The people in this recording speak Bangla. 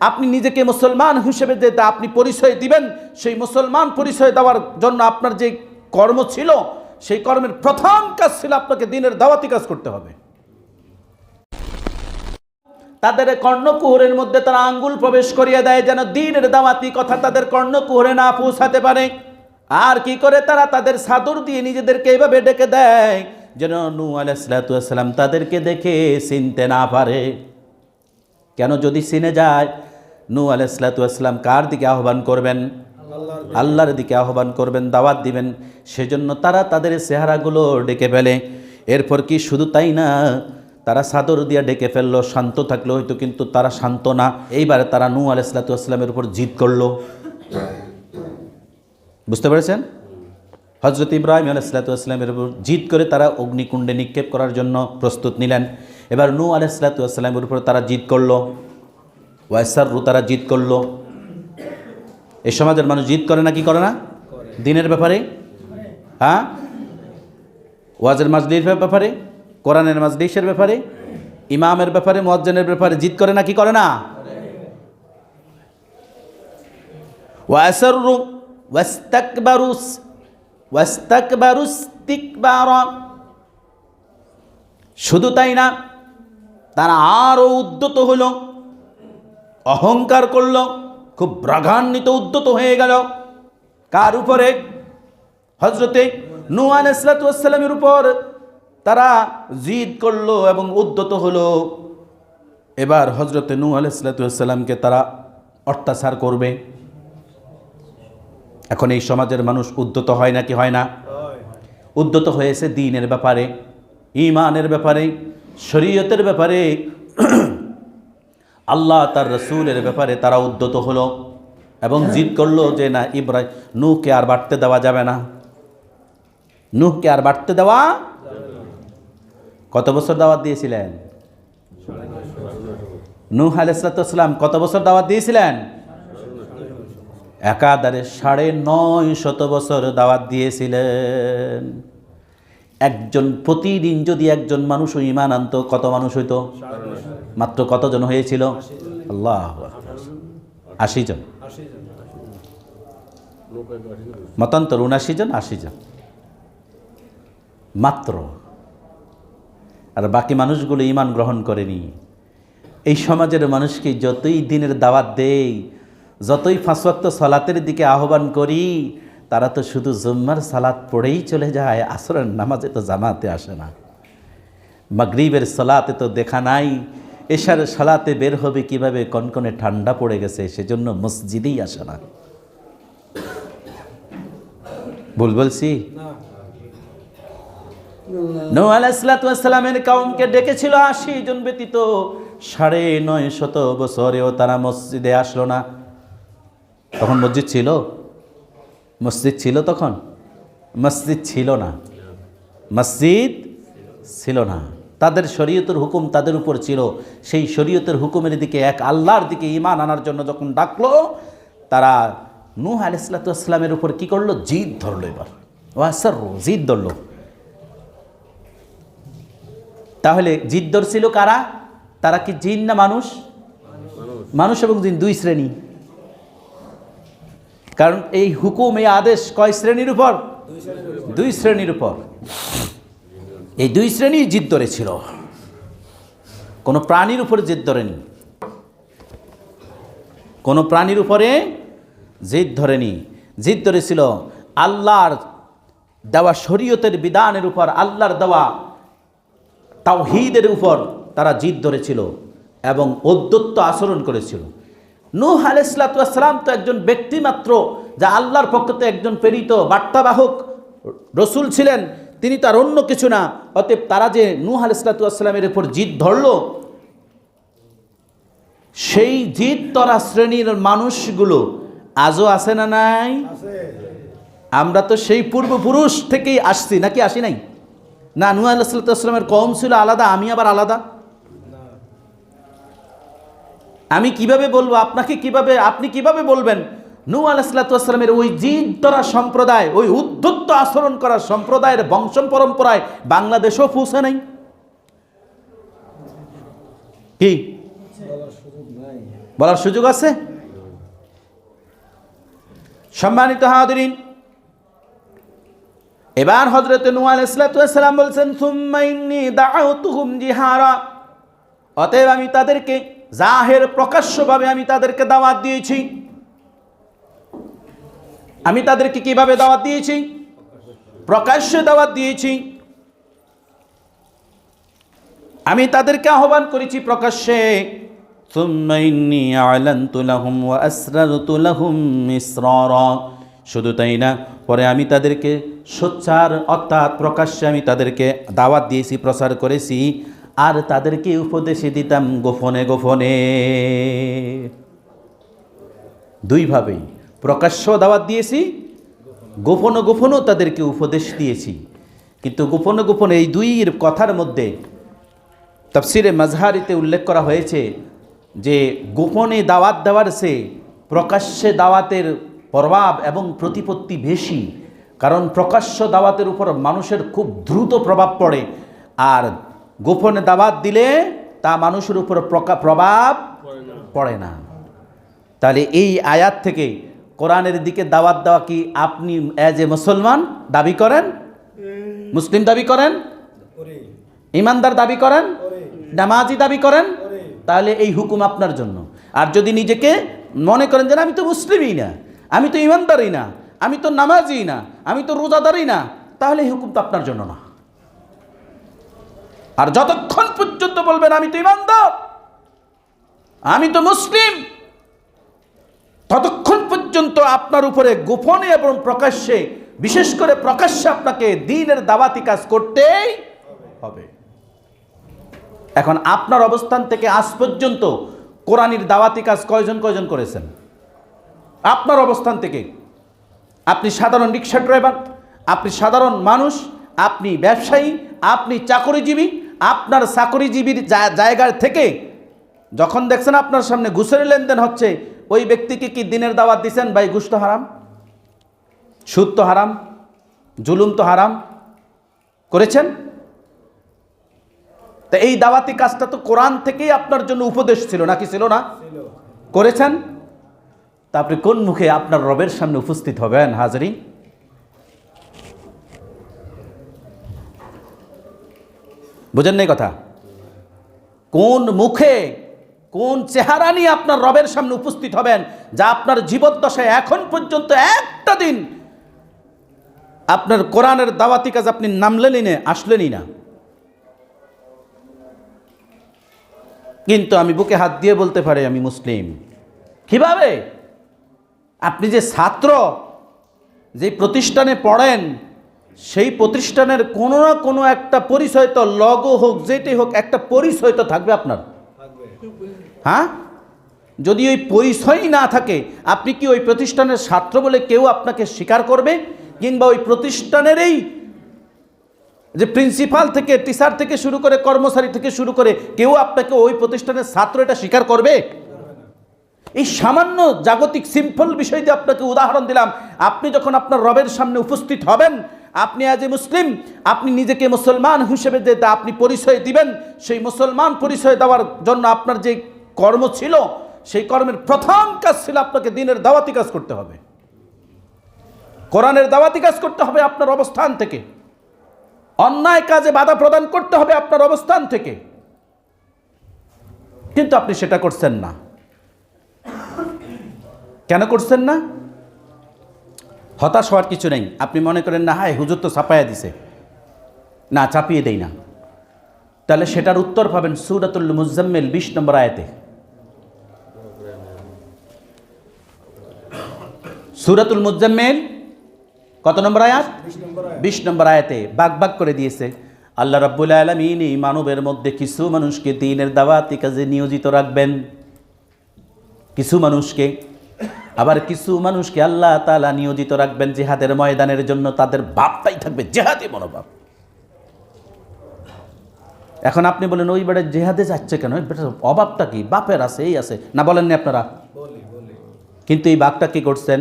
আপনি নিজেকে মুসলমান হিসেবে যে আপনি পরিচয় দিবেন, সেই মুসলমান পরিচয় দেওয়ার জন্য আপনার যে কর্ম ছিল, সেই কর্মের প্রথম কাজ ছিল আপনাকে দিনের দাওয়াতি কাজ করতে হবে। তাদের কর্ণকুহরের মধ্যে তারা আঙ্গুল প্রবেশ করিয়ে দেয় যেন দিনের দাওয়াতি কথা তাদের কর্ণকুহরে না পৌঁছাতে পারে। আর কি করে তারা তাদের সাদর দিয়ে নিজেদেরকে এইভাবে ডেকে দেয়? যেন নু আলাইসালাম তাদেরকে দেখে চিনতে না পারে। কেন যদি চিনে যায়? নু আলাইসালাম কার দিকে আহ্বান করবেন? আল্লাহর দিকে আহ্বান করবেন, দাওয়াত দিবেন। সেজন্য তারা তাদের চেহারাগুলো ডেকে ফেলে। এরপর কি শুধু তাই না, তারা সাদর দিয়া ডেকে ফেলল, শান্ত থাকল, হয়তো কিন্তু তারা শান্ত না। এইবারে তারা নু আলাইসালাতামের উপর জিদ করল। বুঝতে পেরেছেন? হজরত ইব্রাহিম আলাইসালাতামের উপর জিদ করে তারা অগ্নিকুণ্ডে নিক্ষেপ করার জন্য প্রস্তুত নিলেন। এবার নু আলাইসালাতামের উপর তারা জিদ করল। ওয়াইসারু তারা জিদ করল। এই সমাজের মানুষ জিদ করে না কি করে না? দিনের ব্যাপারে? হ্যাঁ? ওয়াজের মাজলির ব্যাপারে? কোরআনের মাজলিসের ব্যাপারে? ইমামের ব্যাপারে? মুয়াজ্জিনের ব্যাপারে? জিদ করে না কি করে না? শুধু তাই না, তারা আরও উদ্যত হল। অহংকার করল, খুব রাগান্বিত উদ্যত হয়ে গেল। কার উপরে? হজরতে নুয়ান ইসলাতামের উপর। তারা জিদ করল এবং উদ্যত হলো। এবার হজরতে নু আল আলাইসালাতামকে তারা অত্যাচার করবে। এখন এই সমাজের মানুষ উদ্যত হয় নাকি হয় না? উদ্যত হয়েছে দিনের ব্যাপারে ইমানের ব্যাপারে, শরীয়তের ব্যাপারে। আল্লাহ তার রসুলের ব্যাপারে তারা উদ্যত হলো এবং জিদ করল যে না ইব্রাহিম নূহকে আর বাড়তে দেওয়া যাবে না। নূহকে আর বাড়তে দেওয়া কত বছর দাওয়াত দিয়েছিলেন? নূহ আলাইসালাম কত বছর দাওয়াত দিয়েছিলেন? একাধারে সাড়ে নয় শত বছর দাওয়াত দিয়েছিলেন। একজন, প্রতিদিন যদি একজন মানুষ ইমান আনত, কত মানুষ হইতো? মাত্র কতজন হয়েছিল? আল্লাহ আশি জন। মতান্তর উনাশি জন, আশি জন। মাত্র। আর বাকি মানুষগুলো ইমান গ্রহণ করেনি। এই সমাজের মানুষকে যতই দিনের দাওয়াত দেই, যতই ফাঁসওয়াক্ত সালাতের দিকে আহ্বান করি তারা তো শুধু জুম্মার সালাত পড়েই চলে যায়, আসরের নামাজে তো জামাতে আসে না। মাগরিবের সালাতে তো দেখা নাই, এশার সালাতে বের হবে কীভাবে, কনকনে ঠান্ডা পড়ে গেছে, সেজন্য মসজিদেই আসে না। ভুল বলছি? নো কাউমকে ডেকেছিল আশি জন ব্যতীত সাড়ে নয় শত বছরেও তারা মসজিদে আসলো না। তখন মসজিদ ছিল? মসজিদ ছিল তখন? মসজিদ ছিল না। মসজিদ ছিল না। তাদের শরীয়তের হুকুম তাদের উপর ছিল। সেই শরীয়তের হুকুমের দিকে এক আল্লাহর দিকে ইমান আনার জন্য যখন ডাকলো, তারা নূহ আলাইসালাতামের উপর কি করল? জিদ ধরলো এবার। ও স্যার জিদ ধরলো। তাহলে জিদ ধরছিল কারা? তারা কি জিন না মানুষ। মানুষ এবং জিন দুই শ্রেণি। কারণ এই হুকুম এই আদেশ কয় শ্রেণির উপর? দুই শ্রেণির উপর। এই দুই শ্রেণি জিদ ধরেছিল কোনো প্রাণীর উপরে জিদ ধরেনি। কোনো প্রাণীর উপরে জিদ ধরেনি। জিদ ধরেছিল আল্লাহর দেওয়া শরীয়তের বিধানের উপর, আল্লাহর দেওয়া তাওহিদের উপর তারা জিদ ধরেছিল এবং অদ্যত্ত আচরণ করেছিল। নূহ আলাইসালাম তো একজন ব্যক্তি মাত্র যা আল্লাহর পক্ষ পক্ষতে একজন প্রেরিত বার্তাবাহক রসুল ছিলেন। তিনি তার অন্য কিছু না অতএব তারা যে নূহ আলাইসালামের উপর জিদ ধরল সেই জিদ তরা শ্রেণির মানুষগুলো আজও আছে না নাই? আমরা তো সেই পূর্বপুরুষ থেকেই আসছি নাকি আসি নাই? না নূহ আলাইসালামের কম ছিল আলাদা আমি আবার আলাদা? আমি কীভাবে বলব? আপনাকে কীভাবে, আপনি কীভাবে বলবেন? নূ আলাইসালামের ওই জিদ ধরা সম্প্রদায়, ওই উদ্ধত্ত আচরণ করা সম্প্রদায়ের বংশ পরম্পরায় বাংলাদেশও পৌঁছে নাই। কি? বলার সুযোগ আছে? সম্মানিত হাদিন এবার হজরত নুয়াল ইসলাতাম বলছেন অতএব আমি তাদেরকে জাহের প্রকাশ্যভাবে আমি তাদেরকে দাওয়াত দিয়েছি। আমি তাদেরকে কীভাবে দাওয়াত দিয়েছি? প্রকাশ্যে দাওয়াত দিয়েছি। আমি তাদেরকে আহ্বান করেছি প্রকাশ্যে শুধু তাই না, পরে আমি তাদেরকে সোচ্চার অর্থাৎ প্রকাশ্যে আমি তাদেরকে দাওয়াত দিয়েছি, প্রচার করেছি। আর তাদেরকে উপদেশে দিতাম গোপনে গোপনে। দুইভাবেই প্রকাশ্য দাওয়াত দিয়েছি, গোপন গোপনও তাদেরকে উপদেশ দিয়েছি। কিন্তু গোপন গোপন এই দুইয়ের কথার মধ্যে তফসিরে মাজহারিতে উল্লেখ করা হয়েছে যে গোপনে দাওয়াত দেওয়ার সে প্রকাশ্যে দাওয়াতের প্রভাব এবং প্রতিপত্তি বেশি, কারণ প্রকাশ্য দাওয়াতের উপর মানুষের খুব দ্রুত প্রভাব পড়ে। আর গোপনে দাওয়াত দিলে তা মানুষের উপর প্রভাব পড়ে না। তাহলে এই আয়াত থেকে কোরআনের দিকে দাওয়াত দেওয়া কি আপনি অ্যাজ এ মুসলমান দাবি করেন? মুসলিম দাবি করেন? ইমানদার দাবি করেন? নামাজি দাবি করেন? তাহলে এই হুকুম আপনার জন্য। আর যদি নিজেকে মনে করেন যে আমি তো মুসলিমই না, আমি তো ইমানদারই না, আমি তো নামাজই না, আমি তো রোজাদারই না, তাহলে এই হুকুম তো আপনার জন্য না। আর যতক্ষণ পর্যন্ত বলবেন, আমি তো ইমানদার, আমি তো মুসলিম, ততক্ষণ পর্যন্ত আপনার উপরে গোপনে এবং প্রকাশ্যে, বিশেষ করে প্রকাশ্যে আপনাকে দিনের দাওয়াতি কাজ করতেই হবে। এখন আপনার অবস্থান থেকে আজ পর্যন্ত কোরআনির দাওয়াতি কাজ কয়জন কয়জন করেছেন? আপনার অবস্থান থেকে। আপনি সাধারণ রিক্সা ড্রাইভার, আপনি সাধারণ মানুষ, আপনি ব্যবসায়ী, আপনি চাকরিজীবী আপনার চাকরিজীবীর জায়গার থেকে যখন দেখছেন আপনার সামনে ঘুষের লেনদেন হচ্ছে ওই ব্যক্তিকে কি দিনের দাওয়াত দিচ্ছেন ভাই ঘুষ তো হারাম সুদ তো হারাম জুলুম তো হারাম করেছেন? তা এই দাওয়াতি কাজটা তো কোরআন থেকেই আপনার জন্য উপদেশ ছিল নাকি ছিল না? করেছেন? তা আপনি কোন মুখে আপনার রবের সামনে উপস্থিত হবেন হাজরি বুঝেন নাই কথা? কোন মুখে, কোন চেহারা নিয়ে আপনার রবের সামনে উপস্থিত হবেন, যা আপনার জীবদ্দশায় এখন পর্যন্ত একটা দিন আপনার কোরআনের দাওয়াতি কাজ আপনি নামলেনই না, আসলেনই না। কিন্তু আমি বুকে হাত দিয়ে বলতে পারি, আমি মুসলিম। কীভাবে? আপনি যে ছাত্র, যে প্রতিষ্ঠানে পড়েন সেই প্রতিষ্ঠানের কোনো না কোনো একটা পরিচয় তো লগো হোক, যেটাই হোক, একটা পরিচয় তো থাকবে আপনার। হ্যাঁ? যদি ওই পরিচয়ই না থাকে, আপনি কি ওই প্রতিষ্ঠানের ছাত্র বলে কেউ আপনাকে স্বীকার করবে? কিংবা ওই প্রতিষ্ঠানেরই যে প্রিন্সিপাল থেকে টিচার থেকে শুরু করে, কর্মচারী থেকে শুরু করে, কেউ আপনাকে ওই প্রতিষ্ঠানের ছাত্র এটা স্বীকার করবে? এই সামান্য জাগতিক সিম্পল বিষয় দিয়ে আপনাকে উদাহরণ দিলাম। আপনি যখন আপনার রবের সামনে উপস্থিত হবেন আপনি আজ মুসলিম, আপনি নিজেকে মুসলমান হিসেবে যে আপনি পরিচয় দিবেন, সেই মুসলমান পরিচয় দেওয়ার জন্য আপনার যে কর্ম ছিল, সেই কর্মের প্রথম কাজ ছিল আপনাকে দিনের দাওয়াতি কাজ করতে হবে। কোরআনের দাওয়াতি কাজ করতে হবে আপনার অবস্থান থেকে। অন্যায় কাজে বাধা প্রদান করতে হবে আপনার অবস্থান থেকে। কিন্তু আপনি সেটা করছেন না। কেন করছেন না? হতাশ হওয়ার কিছু নেই। আপনি মনে করেন, না, হায়, হুজুর তো ছাপাইয়া দিছে। না চাপিয়ে দেই না। তাহলে সেটার উত্তর পাবেন সুরাতুল মুজাম্মেল বিশ নম্বর আয়াতে। সুরাতুল মুজাম্মেল কত নম্বর আয়াত? বিশ নম্বর আয়াতে বাগ বাগ করে দিয়েছে, আল্লাহ রাব্বুল আলমিন এই মানবের মধ্যে কিছু মানুষকে দিনের দাওয়াতি কাজে নিয়োজিত রাখবেন। কিছু মানুষকে আবার কিছু মানুষকে আল্লাহ তালা নিয়োজিত রাখবেন জেহাদের ময়দানের জন্য তাদের বাপটাই থাকবে জেহাদি মনোভাব। এখন আপনি বলেন ওই বেড়ে জেহাদে যাচ্ছে কেন? অভাবটা কি? বাপের আছে এই আছে। না বলেননি আপনারা? কিন্তু এই বাঘটা কি করছেন?